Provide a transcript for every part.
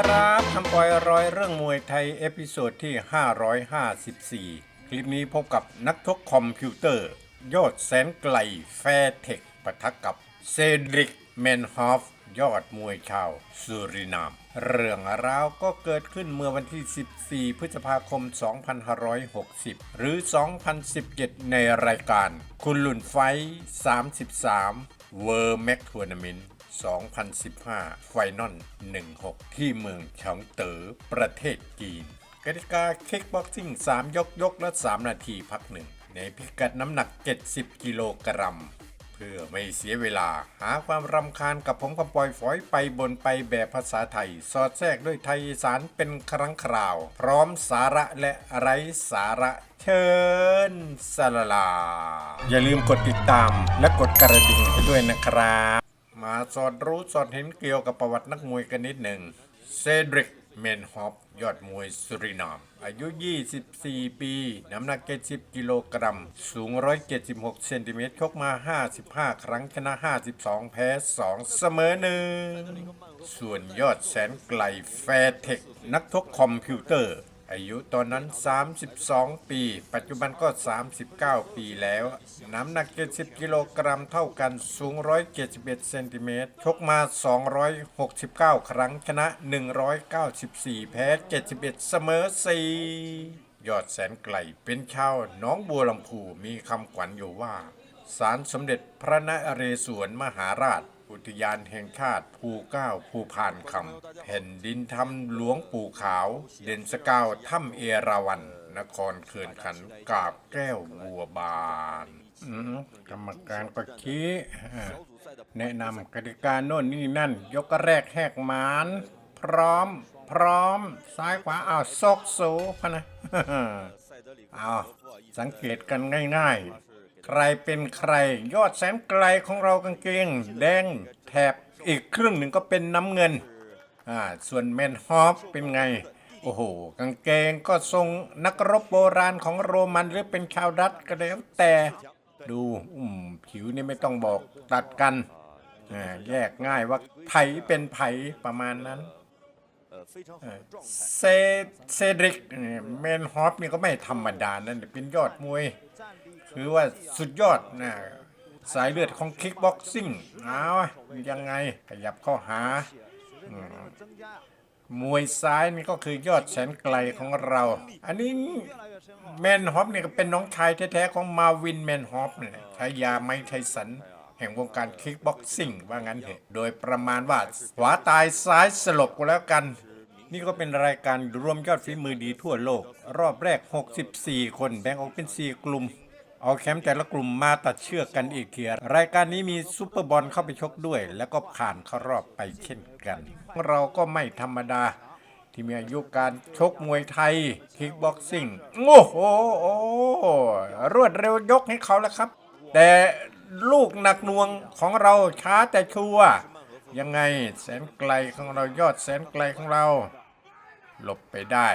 ครับคำปอยร้อยเรื่องมวยไทยเอพิโซดที่ 554 คลิปนี้พบกับนักทกคอมพิวเตอร์ ยอดแสนไกลแฟร์เทคปะทะกับเซดริกเมนฮอฟยอดมวยชาวสุรินาม เรื่องราวก็เกิดขึ้นเมื่อวันที่ 14 พฤษภาคม 2560 หรือ 2017 ในรายการ คุณลุนไฟ 33 เวอร์แม็กทัวร์นาเมนต์ 2015 ไฟนอล16 ที่เมืองฉิงเต๋อประเทศจีนกติกาคิกบ็อกซิ่ง 3 ยกยกและ 3 นาทีพักหนึ่ง ในพิกัดน้ำหนัก 70 กิโลกรัม เพื่อไม่เสียเวลา หาความรำคาญกับผมกับปล่อยฝอยไปบนไปแบบภาษาไทย สอดแทรกด้วยไทยสารเป็นครั้งคราว พร้อมสาระและไร้สาระเชิญสลาลาอย่าลืมกดติดตามและกดกระดิ่งให้ด้วยนะครับ มาสอดรู้สอดเห็นเกี่ยวกับประวัตินักมวยกันนิดหนึ่งเซดริกเมนฮอปยอดมวยสุรินาม อายุ 24 ปี น้ำหนัก 70 กิโลกรัม สูง 176 เซนติเมตรชกมา 55 ครั้ง ชนะ 52 แพ้ 2 เสมอหนึ่ง ส่วนยอดแสนไกลแฟร์เทค นักทกคอมพิวเตอร์ อายุตอนนั้น 32 ปี ปัจจุบันก็ 39 ปีแล้ว น้ำหนัก 70 กิโลกรัมเท่ากัน สูง 171 เซนติเมตร ชกมา 269 ครั้ง ชนะ 194 แพ้ 71 เสมอ 4 ยอดแสนไกล เป็นชาวน้องบัวลำพู มีคำขวัญอยู่ว่าศาลสมเด็จพระนเรศวรมหาราช อุทยานแห่งชาติภูเก้าภูพานคำแผ่นดินทำหลวงปู่ขาว เด่นสกาวถ้ำเอราวัน นครเขื่อนขันกาบแก้วบัวบานกรรมการก็ชี้แนะนำกติกาโน่นนี่นั่น ยกแรกแหกหมานพร้อม พร้อม ซ้ายขวาอ้าวซกสูพะนะเอาสังเกตกันง่าย ๆ ใครเป็นใคร ยอดแสนไกลของเรากางเกง แดงแถบอีกครึ่งหนึ่งก็เป็นน้ำเงินอ่าส่วนแมนฮอฟเป็นไง โอ้โห กางเกงก็ทรงนักรบโบราณของโรมันหรือเป็นชาวดัตก็แล้วแต่ดูอืมผิวนี่ไม่ต้องบอกตัดกันอ่าแยกง่ายว่าไผเป็นไผประมาณนั้นเซเซดริกเมนฮอปนี่ก็ไม่ธรรมดานั่นเป็นยอดมวย คือว่าสุดยอดนะสายเลือดของคิกบ็อกซิ่งเอายังไงขยับเข้าหามวยซ้ายนี่ก็คือยอดแสนไกลของเรา อันนี้แมนฮอปเนี่ยก็เป็นน้องชายแท้ๆของมาวินแมนฮอปเนี่ยใช้ยาไม้ไทสัน แห่งวงการคิกบ็อกซิ่งว่างั้นเถอะโดยประมาณว่าขวาตายซ้ายสลบก็แล้วกัน นี่ก็เป็นรายการรวมยอดฝีมือดีทั่วโลก รอบแรก 64 คนแบ่งออกเป็น 4 กลุ่ม เอาแคมป์แต่ละกลุ่มมาตัดเชือกกันอีกทีรายการนี้มีซูเปอร์บอลเข้าไปชกด้วย แล้วก็ผ่านเข้ารอบไปเช่นกัน เราก็ไม่ธรรมดา ที่มีอายุการชกมวยไทยคิกบ็อกซิ่งโอ้โหโอ้รวดเร็วยกให้เขาแล้วครับ แต่ลูกหนักน่วงของเราช้าแต่ชัวยังไงแสนไกลของเรายอดแสนไกลของเรา หลบไปได้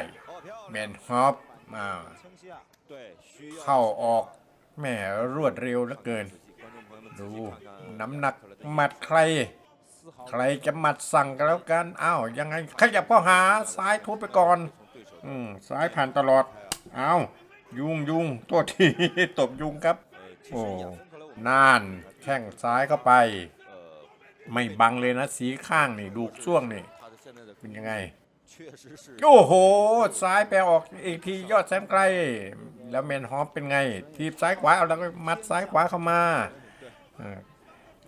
แมนฮอปมาเข้าออก แหม่รวดเร็วเหลือเกิน ดู น้ำหนักหมัดใคร ใครจะหมัดสั่งกันแล้วกันอ้าวยังไงขยับเข้าหาซ้ายทุบไปก่อน อืมซ้ายผ่านตลอดอ้าวยุงยุงตัวทีตบยุงครับ โอ้น่านแข้งซ้ายเข้าไป ไม่บังเลยนะ สีข้างนี่ ดูช่วงนี่ เป็นยังไง โอ้โห ซ้ายไปออกอีกทียอดแสนไกล แล้วเมนฮอปเป็นไง ทีบซ้ายขวาเอาแล้วก็มัดซ้ายขวาเข้ามา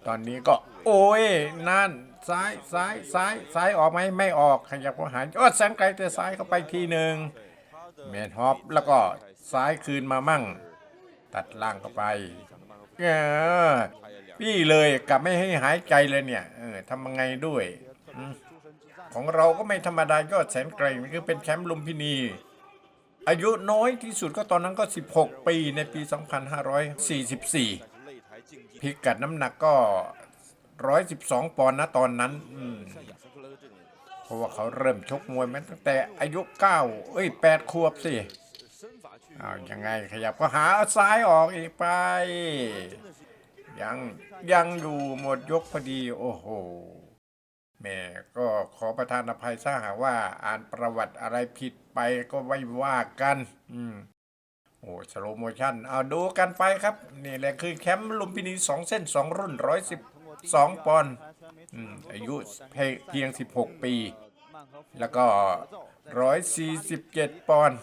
ตอนนี้ก็ โอ้ยนั่นซ้ายซ้ายซ้ายซ้ายออกไหมไม่ออกขยับเข้าหายอดแสนไกลแต่ซ้ายเข้าไปทีหนึ่งเมนฮอปแล้วก็ซ้ายคืนมามั่ง ตัดล่างเข้าไปเออพี่เลยกลับไม่ให้หายใจเลยเนี่ยเออทำยังไงด้วย ของเราก็ไม่ธรรมดายอดแสนไกลมันคือเป็นแชมป์ลุมพินี อายุน้อยที่สุดก็ตอนนั้นก็ 16 ปีในปี 2544 พิกัดน้ำหนักก็ 112 ปอนด์นะตอนนั้นเพราะว่าเขาเริ่มชกมวยมาตั้งแต่อายุ 9 เอ้ย 8 ขวบสิเอายังไงขยับก็หาเอาซ้ายออกอีกไป ยังยังอยู่หมดยกพอดี โอ้โห แม่ก็ขอประทานอภัยถ้าหากว่าอ่านประวัติอะไรผิดไปก็ไว้ว่ากัน อืมโอ้สโลโมชั่นเอาดูกันไปครับ นี่แหละคือแคมป์ลุมพินีสองเส้นสองรุ่นร้อยสิบสองปอนด์อืมอายุเพียงสิบหกปี แล้วก็ร้อยสี่สิบเจ็ดปอนด์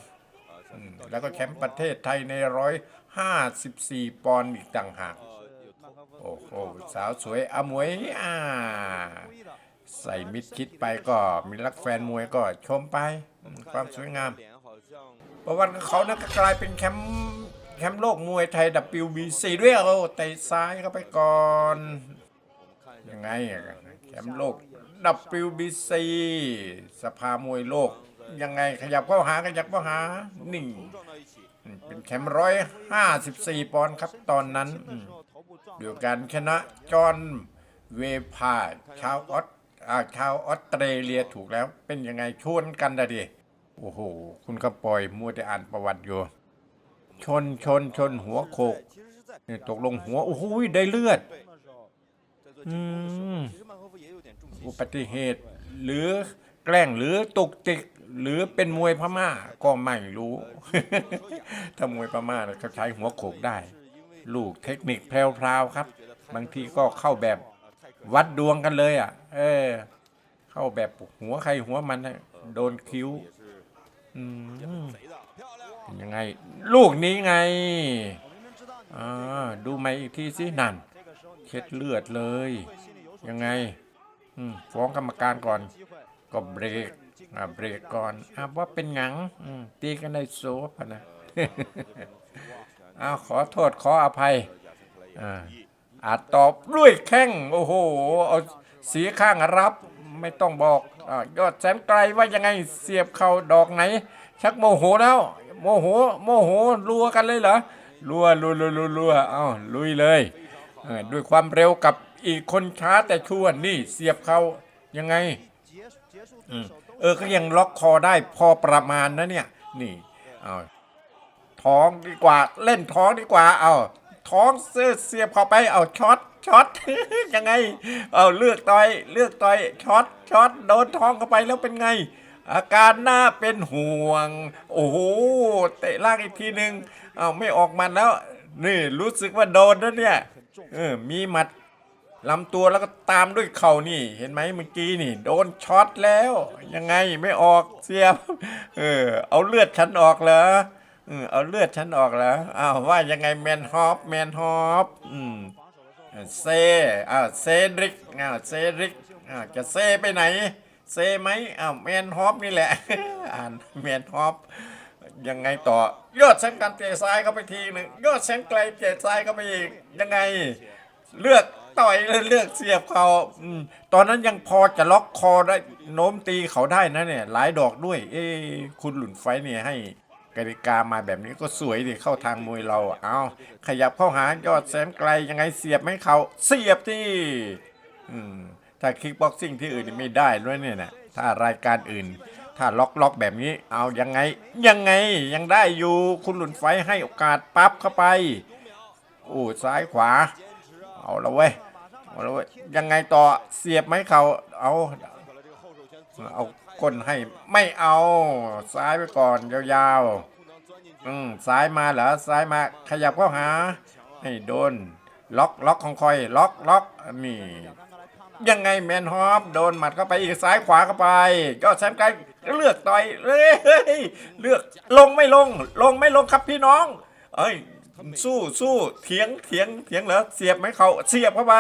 แล้วก็แชมป์ประเทศไทยในร้อยห้าสิบสี่ปอนด์อีกต่างหาก โอ้โห สาวสวยอมวยอ่า ใส่มิดคิดไปก็มีรักแฟนมวยก็ชมไป ความสวยงาม ประวัติของเขานะก็กลายเป็นแชมป์แชมป์โลกมวยไทย WBC ด้วยโอ้เตะซ้ายเข้าไปก่อน ยังไงแชมป์โลก WBC สภามวยโลก ยังไงขยับเข้าหาขยับเข้าหาหนี่อืมเป็นแชมป์ร้อยห้าสิบสี่ปอนด์ครับตอนนั้นอืมด้วการชนะจอห์นเวพาชาวออส อาชาวออสเตรเลียถูกแล้วเป็นยังไงชนกันดะดิ โอ้โห คุณก็ปล่อยมัวแต่อ่านประวัติอยู่ ชนชนชนหัวโขกเนี่ยตกลงหัว โอ้โหได้เลือดอืมอุบัติเหตุ หรือแกล้งหรือตกติกหรือเป็นมวยพม่าก็ไม่รู้ ถ้ามวยพม่าเนี่ยเขาใช้หัวโขกได้ ลูกเทคนิคแพรวๆครับ บางทีก็เข้าแบบ วัดดวงกันเลยอะ เออ เข้าแบบหัวใครหัวมันนะโดนคิ้ว อืมเป็นยังไง ลูกนี้ไงอ่าดูไหมอีกทีสินั่นเช็ดเลือดเลย ยังไงอืมฟ้องกรรมการก่อน ก็เบรกอ่าเบรกก่อนอ่าว่าเป็นหยังอืมตีกันในโซฟะนะอ้าวขอโทษขออภัยอ่า อาจตอบด้วยแข้งโอ้โหเอาสีข้างรับไม่ต้องบอกอยอดแสนไกลว่ายังไงเสียบเข่าดอกไหน ชักโมโหแล้ว โมโหโมโหรัวกันเลยเหรอรัวรัวรัวรัวรัวเอ้าลุยเลยด้วยความเร็วกับอีกคนช้าแต่ชัวนี่เสียบเขายังไงอเออก็ยังล็อกคอได้พอประมาณนะเนี่ย นี่เอาท้องดีกว่าเล่นท้องดีกว่าเอา ท้องเสื้อเสียบเข้าไปเอาช็อตช็อตยังไง เอาเลือกต่อยเลือกต่อยช็อตช็อตโดนท้องเข้าไปแล้วเป็นไง อาการหน่าเป็นห่วง โอ้โหเตะล่างอีกทีหนึ่งเอาไม่ออกมันแล้ว นี่รู้สึกว่าโดนแล้วเนี่ยเออมีหมัดลำตัวแล้วก็ตามด้วยเข่านี่ เห็นไหมเมื่อกี้นี่ โดนช็อตแล้ว ยังไงไม่ออกเสียบเออเอาเลือดฉันออกเหรอ เออเอาเลือดฉันออกเหรออ้าวว่ายังไงแมนฮอปแมนฮอปอืมเซอ้าวเซริกอ้าวเซริกอ้าวจะเซไปไหน เซไหมอ้าวแมนฮอปนี่แหละ อ่านแมนฮอปยังไงต่อยอดเส้นกันเตะซ้ายเข้าไปทีหนึ่งยอดเส้นไกลเตะซ้ายเข้าไปอีกยังไง เลือกต่อยเลือกเสียบเขาอืมตอนนั้นยังพอจะล็อกคอได้โน้มตีเขาได้นะเนี่ย หลายดอกด้วย เอ้คุณหลุนไฟเนี่ยให้ กติกามาแบบนี้ก็สวยดิเข้าทางมวยเราเอาขยับเข้าหายอดแสนไกลยังไงเสียบไหมเขาเสียบที่ถ้าคิกบ็อกซิ่งที่อื่นไม่ได้ด้วยเนี่ยนะถ้ารายการอื่น ถ้าล็อกล็อกแบบนี้ เอายังไง ยังไงยังได้อยู่คุณหลุนไฟให้โอกาสปั๊บเข้าไปโอ้ซ้ายขวา เอาละเว้ยเอาละเว้ยยังไงต่อเสียบไหมเขาเอาเอา ก้นให้ไม่เอา ซ้ายไปก่อนยาวๆ อืมซ้ายมาเหรอซ้ายมาขยับเข้าหา ให้โดน ล็อกล็อกของคอยล็อกล็อกนี่ยังไงแมนฮอปโดนหมัดเข้าไปอีกซ้ายขวาเข้าไป ก็แซมไกลเลือกต่อยเฮ้ยเลือกลงไม่ลง ลงไม่ลงครับพี่น้อง เอ้ยสู้สู้เถียงเถียงเถียงเหรอเสียบไหมเขาเสียบเข้าไป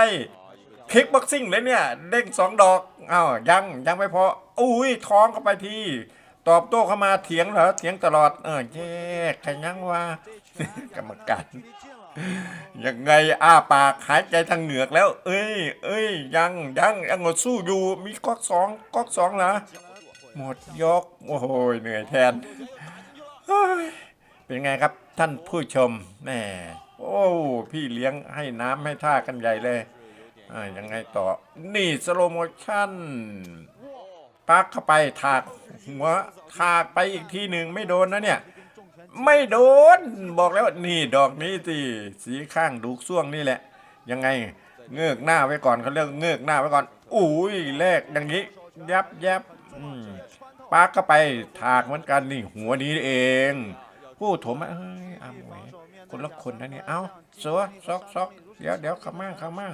คิกบ็อกซิ่งเลยเนี่ย เด้งสองดอกอ้าวยังยังไม่พออุ้ยท้องเข้าไปทีตอบโต้เข้ามาเถียงเหรอเถียงตลอดเออแย่ใครยังว่ากรรมการยังไงอ้าปากหายใจทางเหงือกแล้ว เอ้ย เอ้ย ยังยังยังอดสู้อยู่มีก๊อกสองก๊อกสองเหรอหมดยกโอ้โหเหนื่อยแทนเฮ้ยเป็นไงครับท่านผู้ชมแหมโอ้ พี่เลี้ยงให้น้ำให้ท่ากันใหญ่เลย อ่ายังไงต่อ นี่สโลโมชั่นปักเข้าไปถากหัวถากไปอีกทีหนึ่งไม่โดนนะเนี่ย ไม่โดน บอกแล้วว่านี่ดอกนี้สิสีข้างดูกซ่วงนี่แหละ ยังไงเงือกหน้าไว้ก่อนเขาเรียกเงือกหน้าไว้ก่อนอุ้ยแลกอย่างนี้ ยับยับอืมปากก็ไปถากเหมือนกันนี่หัวนี้เอง ผู้ถมเอ้ยอามวยคนละคนนะเนี่ยเอ้าสัวซอกซอกเดี๋ยวเดี๋ยวข้ามาข้ามา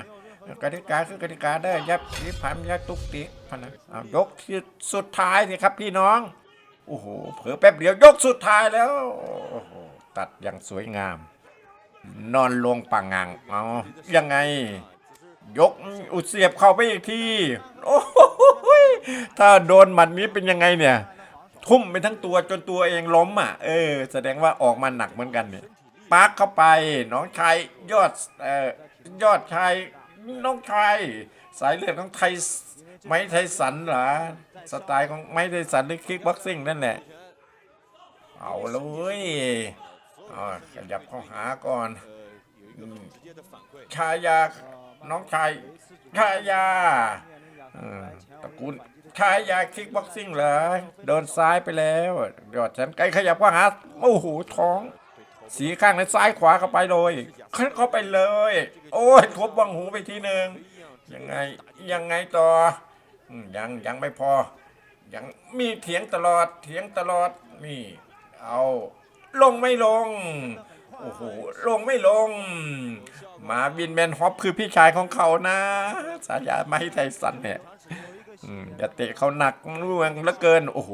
กติกาคือกติกาได้ยับยิบพันยับตุกติกพนะเอายกที่สุดท้ายสิครับพี่น้อง โอ้โหเผลอแป๊บเดียวยกสุดท้ายแล้วโอ้โหตัดอย่างสวยงาม นอนลงปังงังเอายังไง ยกอุดเสียบเข้าไปอีกทีโอ้โหถ้าโดนหมัดนี้เป็นยังไงเนี่ย ทุ่มไปทั้งตัวจนตัวเองล้มอะ เออ แสดงว่าออกมาหนักเหมือนกันเนี่ยปาร์คเข้าไปน้องชายยอดเอ่อยอดชาย น้องชายสายเลือดของไทยไม้ไทยสันเหรอสไตล์ของไม้ไทยสันหรือคิกบ็อกซิ่งนั่นแหละเอาเลย อ่าขยับเข้าหาก่อน ชายา น้องชาย ชายาตระกูลชายาคิกบ็อกซิ่งเหรอโดนซ้ายไปแล้ว ยอดแสนไกลขยับเข้าหา โอ้โห ท้อง สีข้างในซ้ายขวาเข้าไปเลยเข้าไปเลย โอ้ยทุบบังหูไปทีหนึ่งยังไงยังไงต่อยังยังไม่พอ ยังมีเถียงตลอดเถียงตลอดนี่ เอาลงไม่ลง โอ้โหลงไม่ลง มาบินแมนฮอปคือพี่ชายของเขานะ สายาไม่ไทยสันเนี่ยอืมอย่าเตะเขาหนักเมืองเหลือเกิน โอ้โห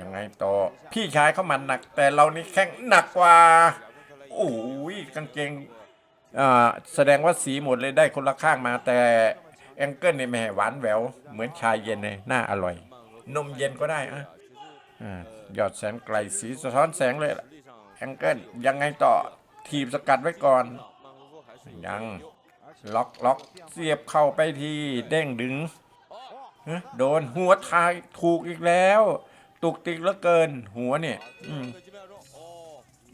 ยังไงต่อ พี่ชายเขามันหนัก แต่เรานี่แข้งหนักกว่าโอ้ยกางเกงอ่าแสดงว่าสีหมดเลยได้คนละข้างมา แต่แองเกิลนี่แม่หวานแหววเหมือนชายเย็นเลยน่าอร่อย นมเย็นก็ได้อะอ่ายอดแสงไกลสีสะท้อนแสงเลยล่ะแองเกิลยังไงต่อทีบสกัดไว้ก่อน ยังล็อกล็อกเสียบเข้าไปที่เด้งดึงโดนหัวทายถูกอีกแล้ว ตุกติกเหลือเกิน หัวเนี่ยอืม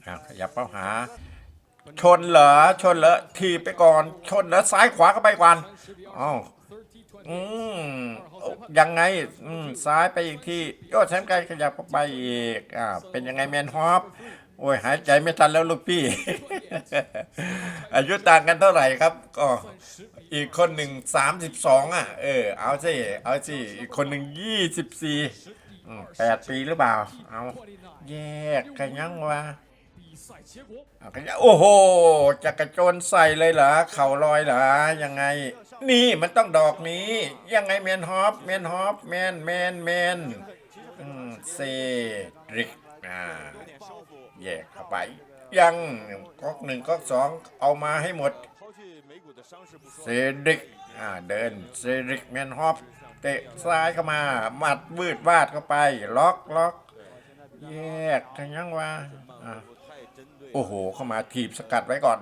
อะขยับเข้าหา ชนเหรอชนเหรอทีไปก่อน ชนเหรอซ้ายขวาก็ไปก่อนอ้าวอืมยังไง อืมซ้ายไปอีกทียอดแชมป์ไกลขยับเข้าไปอีกอ่าเป็นยังไงแมนฮอปโอ้ยหายใจไม่ทันแล้วลูกพี่ อายุต่างกันเท่าไหร่ครับ ก็อีกคนหนึ่งสามสิบสองอะ เออ เอาสิ เอาสิ อีกคนหนึ่งยี่สิบสี่ แปดปีหรือเปล่า เอาแยกกันยังวะกันยังโอ้โหจะกระโจนใส่เลยเหรอ เข่าลอยเหรอ ยังไง นี่มันต้องดอกนี้ ยังไงแมนฮอปแมนฮอปแมนแมนแมนเซริกอ่าแยกเข้าไป ยังก๊อกหนึ่งก๊อกสองเอามาให้หมด เซริกอ่าเดิน เซริกแมนฮอป เตะซ้ายเข้ามาหมัดวืดวาดเข้าไป ล็อกล็อกแยกกันยังวะอ่าโอ้โห เข้ามาถีบสกัดไว้ก่อน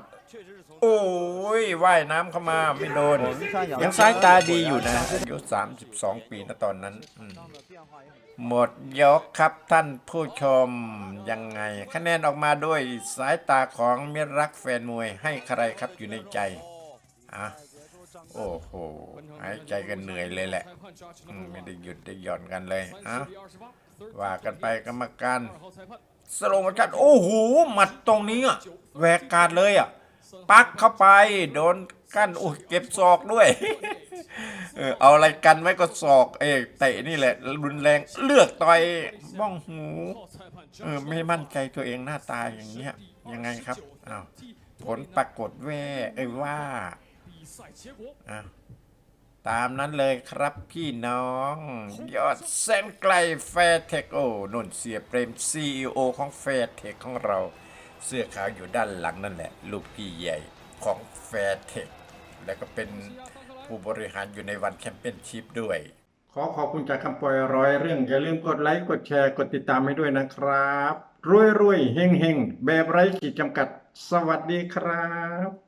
โอ้ยว่ายน้ำเข้ามาไม่โดน ยังสายตาดีอยู่นะอายุ32 ปีนะตอนนั้น หมดยกครับท่านผู้ชม ยังไง คะแนนออกมาด้วยสายตาของมิรักแฟนมวยให้ใครครับอยู่ในใจอะ อ้โหหายใจกันเหนื่อยเลยแหละอืมไม่ได้หยุดได้หย่อนกันเลยอะว่ากันไปกรรมการสโลโมชันโอ้โหหมัดตรงนี้อะแหวกการเลยอะปักเข้าไป โดนกั้นโอ้เก็บศอกด้วย เออเอาอะไรกันไว้ก็ศอกเอยเตะนี่แหละ รุนแรงเลือกต่อยบ้องหูเออไม่มั่นใจตัวเองหน้าตาอย่างเงี้ยยังไงครับอ้าวผลปรากฏแว่เอ้ยว่า อ้าวตามนั้นเลยครับพี่น้อง ยอดแสนไกลแฟร์เทคโอ้นนเสียเปรม CEO ของแฟร์เทคของเรา เสื้อขาวอยู่ด้านหลังนั่นแหละ ลูกพี่ใหญ่ของแฟร์เทคแล้วก็เป็นผู้บริหารอยู่ในวันแชมเปี้ยนชิพด้วย ขอขอบคุณจากคำปล่อยร้อยเรื่อง อย่าลืมกดไลค์ กดแชร์ กดติดตามให้ด้วยนะครับ รวยรวยๆเฮงเฮงๆแบบไร้ขีดจำกัด สวัสดีครับ